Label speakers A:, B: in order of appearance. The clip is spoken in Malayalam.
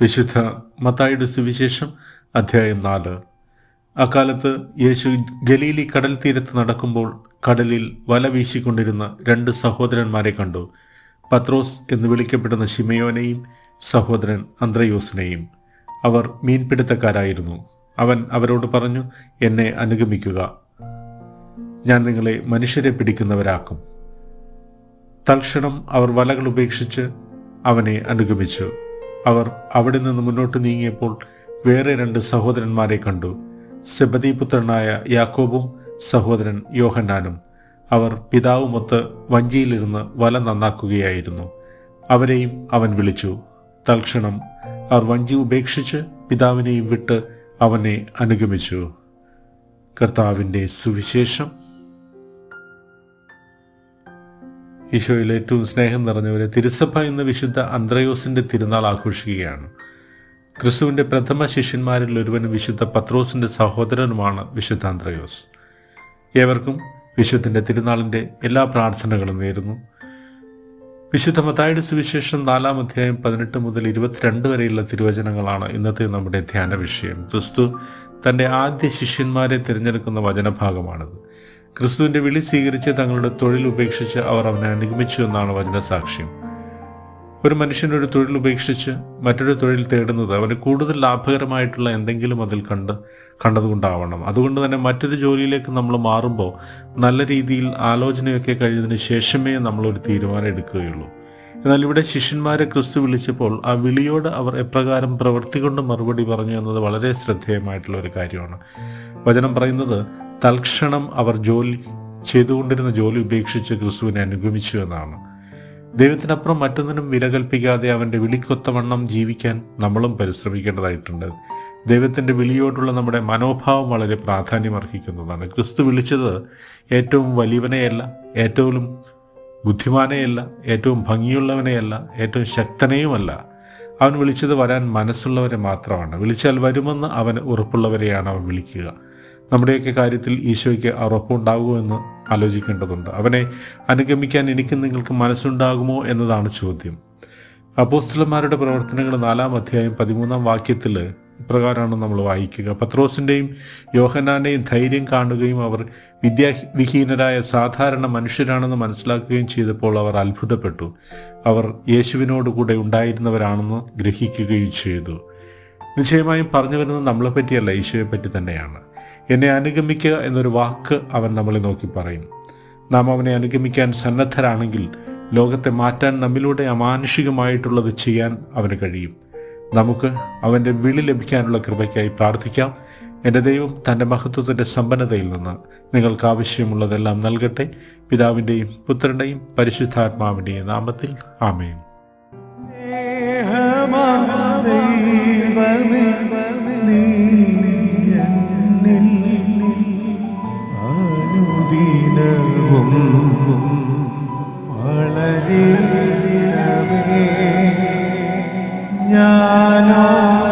A: വിശുദ്ധ മത്തായുടെ സുവിശേഷം അധ്യായം നാല്. അക്കാലത്ത് യേശു ഗലീലി കടൽ തീരത്ത് നടക്കുമ്പോൾ കടലിൽ വല വീശിക്കൊണ്ടിരുന്ന രണ്ട് സഹോദരന്മാരെ കണ്ടു. പത്രോസ് എന്ന് വിളിക്കപ്പെടുന്ന ഷിമയോനെയും സഹോദരൻ അന്ത്രയോസിനെയും. അവർ മീൻപിടുത്തക്കാരായിരുന്നു. അവൻ അവരോട് പറഞ്ഞു എന്നെ അനുഗമിക്കുക. ഞാൻ നിങ്ങളെ മനുഷ്യരെ പിടിക്കുന്നവരാക്കും. തൽക്ഷണം അവർ വലകൾ ഉപേക്ഷിച്ച് അവനെ അനുഗമിച്ചു. അവർ അവിടെ നിന്ന് മുന്നോട്ട് നീങ്ങിയപ്പോൾ വേറെ രണ്ട് സഹോദരന്മാരെ കണ്ടു. സെബദീപുത്രനായ യാക്കോബും സഹോദരൻ യോഹന്നാനും. അവർ പിതാവുമൊത്ത് വഞ്ചിയിലിരുന്ന് വല നന്നാക്കുകയായിരുന്നു. അവരെയും അവൻ വിളിച്ചു. തൽക്ഷണം അവർ വഞ്ചി ഉപേക്ഷിച്ച് പിതാവിനെയും വിട്ട് അവനെ അനുഗമിച്ചു. കർത്താവിന്റെ സുവിശേഷം. ഈശോയിൽ ഏറ്റവും സ്നേഹം നിറഞ്ഞവരെ തിരുസഭ എന്ന വിശുദ്ധ അന്ത്രയോസിന്റെ തിരുനാൾ ആഘോഷിക്കുകയാണ്. ക്രിസ്തുവിന്റെ പ്രഥമ ശിഷ്യന്മാരിൽ ഒരുവനും വിശുദ്ധ പത്രോസിന്റെ സഹോദരനുമാണ് വിശുദ്ധ അന്ത്രയോസ്. ഏവർക്കും വിശുദ്ധന്റെ തിരുനാളിന്റെ എല്ലാ പ്രാർത്ഥനകളും നേരുന്നു. വിശുദ്ധ മതായുടെ സുവിശേഷം നാലാം അധ്യായം പതിനെട്ട് മുതൽ ഇരുപത്തിരണ്ട് വരെയുള്ള തിരുവചനങ്ങളാണ് ഇന്നത്തെ നമ്മുടെ ധ്യാന വിഷയം. ക്രിസ്തു തന്റെ ആദ്യ ശിഷ്യന്മാരെ തിരഞ്ഞെടുക്കുന്ന വചനഭാഗമാണിത്. ക്രിസ്തുവിന്റെ വിളി സ്വീകരിച്ച് തങ്ങളുടെ തൊഴിൽ ഉപേക്ഷിച്ച് അവർ അവനെ അനുഗമിച്ചു എന്നാണ് വചനസാക്ഷ്യം ഒരു മനുഷ്യൻ ഒരു തൊഴിൽ ഉപേക്ഷിച്ച് മറ്റൊരു തൊഴിൽ തേടുന്നത് അവന് കൂടുതൽ ലാഭകരമായിട്ടുള്ള എന്തെങ്കിലും അതിൽ കണ്ട് കണ്ടതുകൊണ്ടാവണം. അതുകൊണ്ട് തന്നെ മറ്റൊരു ജോലിയിലേക്ക് നമ്മൾ മാറുമ്പോൾ നല്ല രീതിയിൽ ആലോചനയൊക്കെ കഴിഞ്ഞതിന് ശേഷമേ നമ്മൾ ഒരു തീരുമാനം എടുക്കുകയുള്ളൂ. എന്നാൽ ഇവിടെ ശിഷ്യന്മാരെ ക്രിസ്തു വിളിച്ചപ്പോൾ ആ വിളിയോട് അവർ എപ്രകാരം പ്രവൃത്തി കൊണ്ട് മറുപടി പറഞ്ഞു എന്നത് വളരെ ശ്രദ്ധേയമായിട്ടുള്ള ഒരു കാര്യമാണ്. വചനം പറയുന്നത് തൽക്ഷണം അവർ ജോലി ചെയ്തുകൊണ്ടിരുന്ന ജോലി ഉപേക്ഷിച്ച് ക്രിസ്തുവിനെ അനുഗമിച്ചു എന്നാണ്. ദൈവത്തിനപ്പുറം മറ്റൊന്നിനും വില കൽപ്പിക്കാതെ അവന്റെ വിളിക്കൊത്തവണ്ണം ജീവിക്കാൻ നമ്മളും പരിശ്രമിക്കേണ്ടതായിട്ടുണ്ട്. ദൈവത്തിന്റെ വിളിയോടുള്ള നമ്മുടെ മനോഭാവം വളരെ പ്രാധാന്യം അർഹിക്കുന്നതാണ് ക്രിസ്തു വിളിച്ചത് ഏറ്റവും വലിയവനെയല്ല ഏറ്റവും ബുദ്ധിമാനെയല്ല ഏറ്റവും ഭംഗിയുള്ളവനെയല്ല ഏറ്റവും ശക്തനെയുമല്ല. അവൻ വിളിച്ചത് വരാൻ മനസ്സുള്ളവരെ മാത്രമാണ്. വിളിച്ചാൽ വരുമെന്ന് അവന് ഉറപ്പുള്ളവരെയാണ് അവൻ വിളിക്കുക. നമ്മുടെയൊക്കെ കാര്യത്തിൽ ഈശോയ്ക്ക് ഉറപ്പുണ്ടാകുമോ എന്ന് ആലോചിക്കേണ്ടതുണ്ട്. അവനെ അനുഗമിക്കാൻ എനിക്ക് നിങ്ങൾക്ക് മനസ്സുണ്ടാകുമോ എന്നതാണ് ചോദ്യം. അപ്പോസ്തലന്മാരുടെ പ്രവർത്തനങ്ങൾ നാലാം അധ്യായം പതിമൂന്നാം വാക്യത്തിൽ ഇപ്രകാരമാണ് നമ്മൾ വായിക്കുക. പത്രോസിന്റെയും യോഹനാന്റെയും ധൈര്യം കാണുകയും അവർ വിദ്യാവിഹീനരായ സാധാരണ മനുഷ്യരാണെന്ന് മനസ്സിലാക്കുകയും ചെയ്തപ്പോൾ അവർ അത്ഭുതപ്പെട്ടു. അവർ യേശുവിനോടുകൂടെ ഉണ്ടായിരുന്നവരാണെന്ന് ഗ്രഹിക്കുകയും ചെയ്തു. നിശ്ചയമായും പറഞ്ഞു വരുന്നത് നമ്മളെ പറ്റിയല്ല ഈശോയെ പറ്റി തന്നെയാണ്. എന്നെ അനുഗമിക്കുക എന്നൊരു വാക്ക് അവൻ നമ്മളെ നോക്കി പറയും. നാം അവനെ അനുഗമിക്കാൻ സന്നദ്ധരാണെങ്കിൽ ലോകത്തെ മാറ്റാൻ നമ്മിലൂടെ അമാനുഷികമായിട്ടുള്ളത് ചെയ്യാൻ അവന് കഴിയും. നമുക്ക് അവന്റെ വിളി ലഭിക്കാനുള്ള കൃപയ്ക്കായി പ്രാർത്ഥിക്കാം. എന്റെ ദൈവം തന്റെ മഹത്വത്തിന്റെ സമ്പന്നതയിൽ നിന്ന് നിങ്ങൾക്ക് ആവശ്യമുള്ളതെല്ലാം നൽകട്ടെ. പിതാവിന്റെയും പുത്രന്റെയും പരിശുദ്ധാത്മാവിന്റെയും നാമത്തിൽ ആമേൻ.
B: I know.